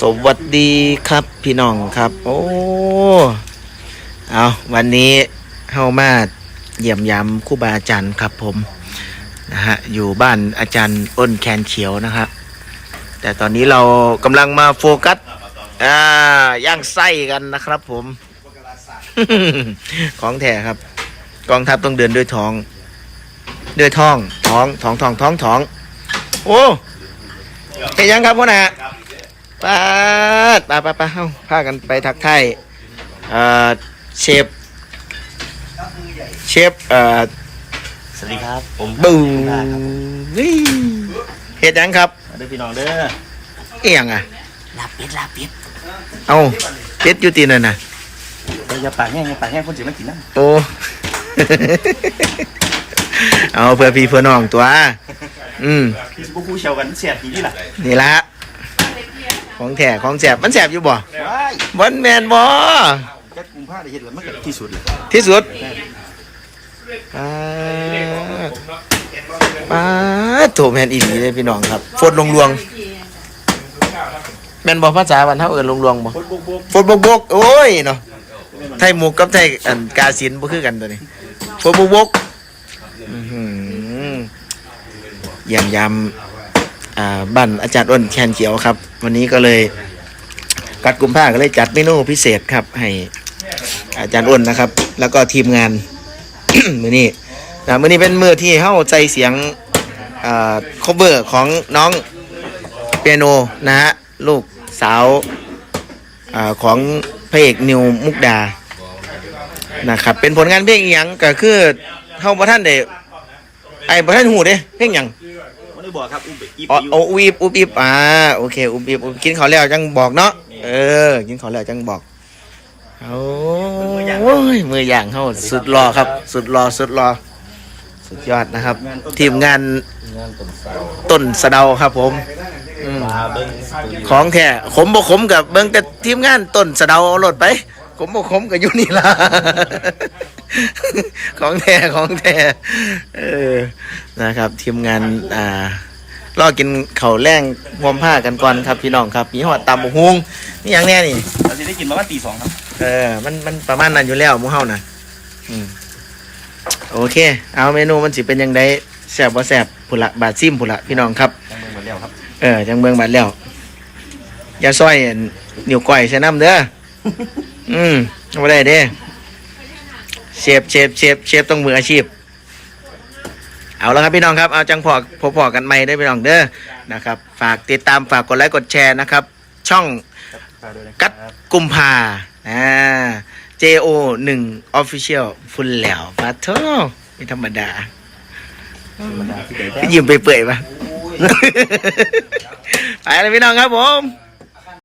สวัสดีครับพี่น้องครับ โอ้เอาวันนี้เข้ามาเยี่ยมยามครู่บาอาจารย์ครับผมนะฮะอยู่บ้านอาจารย์อ้นแคนเขียวนะครับแต่ตอนนี้เรากำลังมาโฟกัสอ่าย่างไส้กันนะครับผม ของแท้ครับ กองทัพต้องเดินด้วยท้อง ด้วยท้องท้องท้องท้องท้องท้อง โอ้เห็นยังครับพ่อหนา ปาดปาปาปาเฮ้าพากันไปทักทายเอ่อเชฟเชฟเอ่อสวัสดีครับ ผมบูครับนี่เห็ดยังครับเด้อพี่น้องเด้อเอียงอะลาบเป็ดลาบเป็ดเอาเป็ดอยู่ตีนั่นน่ะเราอย่าปากแห้งอย่าปากแห้งคนสิมากินน้โอ้ เอาเพื่อพี่เพื่อน้องตัว อืมำพี่บุคูเชียวกันเสียทีนี่แหละนี่ละ ของแท้ของแสบมันแสบอยู่บ่ว้ายบอนแมนบ่แค่กุมผ้าได้เห็นแล้วมันก็ที่สุดเลยที่สุดป้าดป้าดโถแมนอีหลีเลยพี่น้องครับฝนลงลวงแมนบอกภาษาวันเท่าเอินลงลวงบ่บกบกบกฝนบกบกโอ้ยเนาะไทยหมุกกับไทยอันกาสินบ่คือกันตัวนี้ฝนบกบกอื้อหือเยี่ยมยามอ่าบ้านอาจารย์อ้นแคนเขียวครับ วันนี้ก็เลยกัดกลุ่มผ้าก็เลยจัดเมนูพิเศษครับ ให้อาจารย์อ้นนะครับ แล้วก็ทีมงาน มือนี้นะมือนี้เป็นมือที่เข้าใจเสียงอ่า cover ของน้องเปียโนนะฮะลูกสาวอาของพระเอกนิวมุกดานะครับเป็นผลงานเพลงอหย่างก็คือเข้าประท่านได้ไอ้ประท่านหูเด้เพลงอหย่าง ไม่ได้บอกครับอุ้มอีอ๋อปิวโออุบอิบอุบอิบอ่าโอเคอุบอิบอุบกินเขาวแล้วจังบอกเนาะเออ กินเขาวแล้วจังบอกโอ้ยมืออย่างเขาสุดรอครับ สุดรอสุดรอสุดยอดนะครับ ทีมงานงานต้นสาวต้นสะเดาครับผมอืม มาเบิ้งสตูดิโอของแท้ขมบ่ขมกับเบิ่งแต่ทีมงานต้นสะเดาเอารถไปขมบ่ขมกับอยู่นี่ล่ะ ของแท้ของแท้เออ นะครับ ทีมงานอ่ารอกินข้าวแรงหวมผ้ากันก่อนครับพี่น้องครับมีหอดตำบักฮุงนี่อย่างแน่นี่ เราจะได้กินประมาณตีสองครับ เออ มัน มันประมาณนั้นอยู่แล้วหมูเฮานะอืม โอเค เอาเมนูมันสิเป็นยังไงแซ่บบ่แซ่บผุละบาดซิมผุละพี่น้องครับจังเบิ้งหมดแล้วครับ เออ จังเบิ่งบัดแล้ว อย่าซอยอั่นนิ้วก้อยใส่น้ำเด้อ อืมบ่ได้เด้ เชฟเชฟเชฟเชฟต้องมืออาชีพ เอาละครับพี่น้องครับเอาจังพอพอพอกันใหม่ได้อพี่น้องเด้อนะครับ ฝากติดตามฝากกดไลค์กดแชร์นะครับ ช่องฝากด้วยนะคกัรัดบกุมภาอ่า JO 1 Official ฟุนแหล้วฟาโทไม่ธรรมดาธรรมดาที่ไหนแท้ยิ้มไปเปื่อยๆปะไปเลยพี่น้องครับผม